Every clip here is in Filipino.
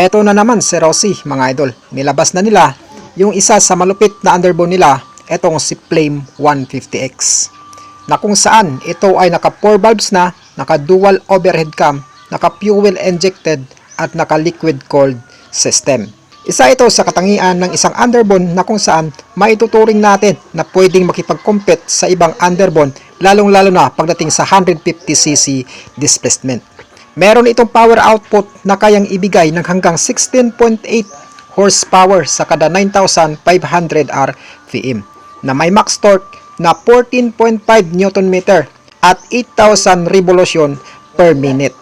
Eto na naman si Rossi mga idol. Nilabas na nila yung isa sa malupit na underbone nila, etong si Flame 150X. Na kung saan ito ay naka 4 valves na, naka dual overhead cam, naka fuel injected at naka liquid cooled system. Isa ito sa katangian ng isang underbone na kung saan maituturing natin na pwedeng makipag-compete sa ibang underbone lalong-lalo na pagdating sa 150cc displacement. Meron itong power output na kayang ibigay ng hanggang 16.8 horsepower sa kada 9,500 RPM na may max torque na 14.5 Nm at 8,000 revolution per minute.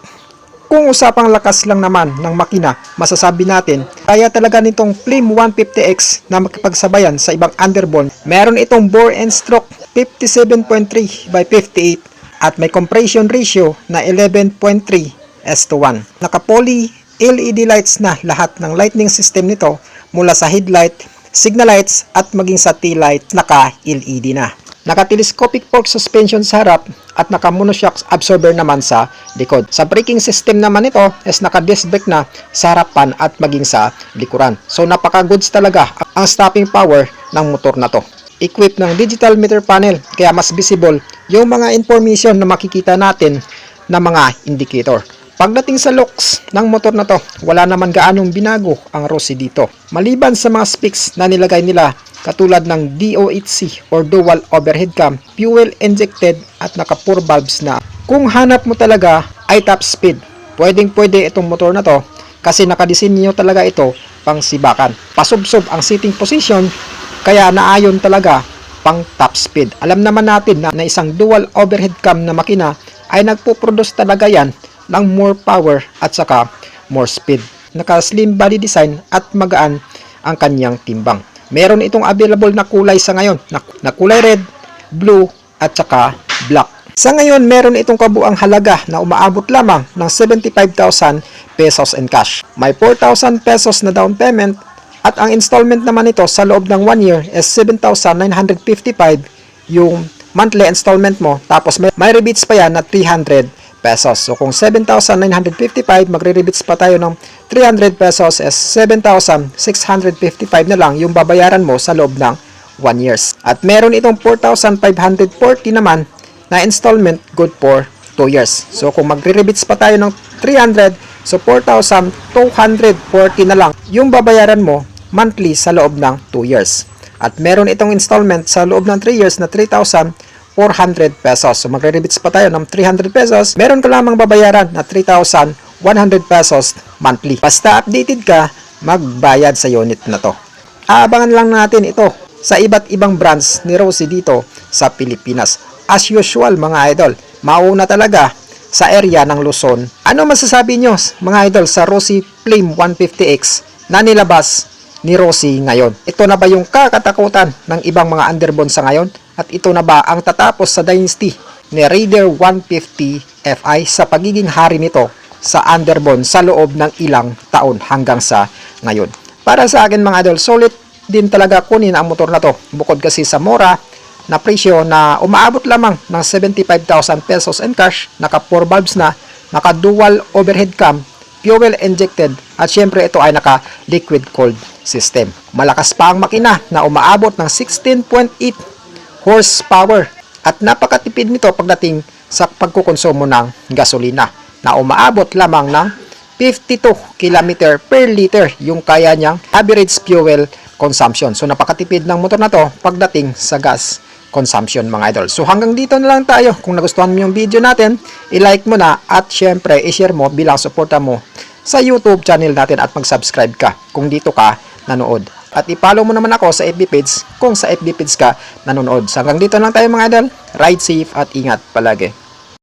Kung usapang lakas lang naman ng makina, masasabi natin, kaya talaga nitong Flame 150X na makipagsabayan sa ibang underbone. Meron itong bore and stroke 57.3 by 58 at may compression ratio na 11.3 s to 1. Naka-poly LED lights na lahat ng lightning system nito mula sa headlight, signal lights at maging sa tail light naka-LED na. Naka-telescopic fork suspension sa harap at naka-monoshock absorber naman sa likod. Sa braking system naman ito is naka-disc brake na sa harapan at maging sa likuran. So napaka-goods talaga ang stopping power ng motor na to. Equipped ng digital meter panel kaya mas visible yung mga information na makikita natin na mga indicator. Pagdating sa looks ng motor na to, wala naman gaanong binago ang Rossi dito. Maliban sa mga specs na nilagay nila katulad ng DOHC or Dual Overhead Cam, fuel injected at naka 4 valves na. Kung hanap mo talaga ay top speed, pwedeng pwede itong motor na to kasi nakadesinyo talaga ito pang sibakan. Pasubsob ang sitting position kaya naayon talaga pang top speed. Alam naman natin na, na isang dual overhead cam na makina ay nagpo-produce talaga yan ng more power at saka more speed. Naka slim body design at magaan ang kanyang timbang. Meron itong available na kulay sa ngayon na, na kulay red, blue at saka black. Sa ngayon, meron itong kabuang halaga na umaabot lamang ng 75,000 pesos in cash. May 4,000 pesos na down payment at ang installment naman nito sa loob ng 1 year is 7,955 yung monthly installment mo tapos may, may rebates pa yan na 300 pesos. So kung 7,955 magre-rebates pa tayo ng 300 pesos is 7,655 na lang yung babayaran mo sa loob ng 1 years. At meron itong 4,540 naman na installment good for 2 years. So kung magre-rebates pa tayo ng 300, so 4,240 na lang yung babayaran mo monthly sa loob ng 2 years. At meron itong installment sa loob ng 3 years na 3,400 pesos. So magre-rebates pa tayo ng 300 pesos. Meron ka lamang babayaran na 3,100 pesos monthly. Basta updated ka, magbayad sa unit na to. Aabangan lang natin ito sa iba't ibang brands ni Rosie dito sa Pilipinas. As usual mga idol, mauna talaga sa area ng Luzon. Ano masasabi nyo mga idol sa Rosie Flame 150X na nilabas ni Rosie ngayon? Ito na ba yung kakatakutan ng ibang mga underbone sa ngayon? At ito na ba ang tatapos sa dynasty ni Raider 150 FI sa pagiging hari nito sa underbone sa loob ng ilang taon hanggang sa ngayon? Para sa akin mga idol, solid din talaga kunin ang motor na to. Bukod kasi sa mura na presyo na umaabot lamang ng 75,000 pesos in cash, naka 4 valves na, naka dual overhead cam, fuel injected, at syempre ito ay naka liquid cooled system. Malakas pa ang makina na umaabot ng 16.8 horsepower at napakatipid nito pagdating sa pagkukonsumo ng gasolina na umaabot lamang ng 52 km per liter yung kaya niyang average fuel consumption. So napakatipid ng motor na to pagdating sa gas consumption mga idol. So hanggang dito na lang tayo. Kung nagustuhan mo yung video natin, i-like mo na at syempre i-share mo bilang suporta mo sa YouTube channel natin at mag-subscribe ka kung dito ka nanood. At i-follow mo naman ako sa FB page kung sa FB page ka nanonood. So hanggang dito lang tayo mga idol. Ride safe at ingat palagi.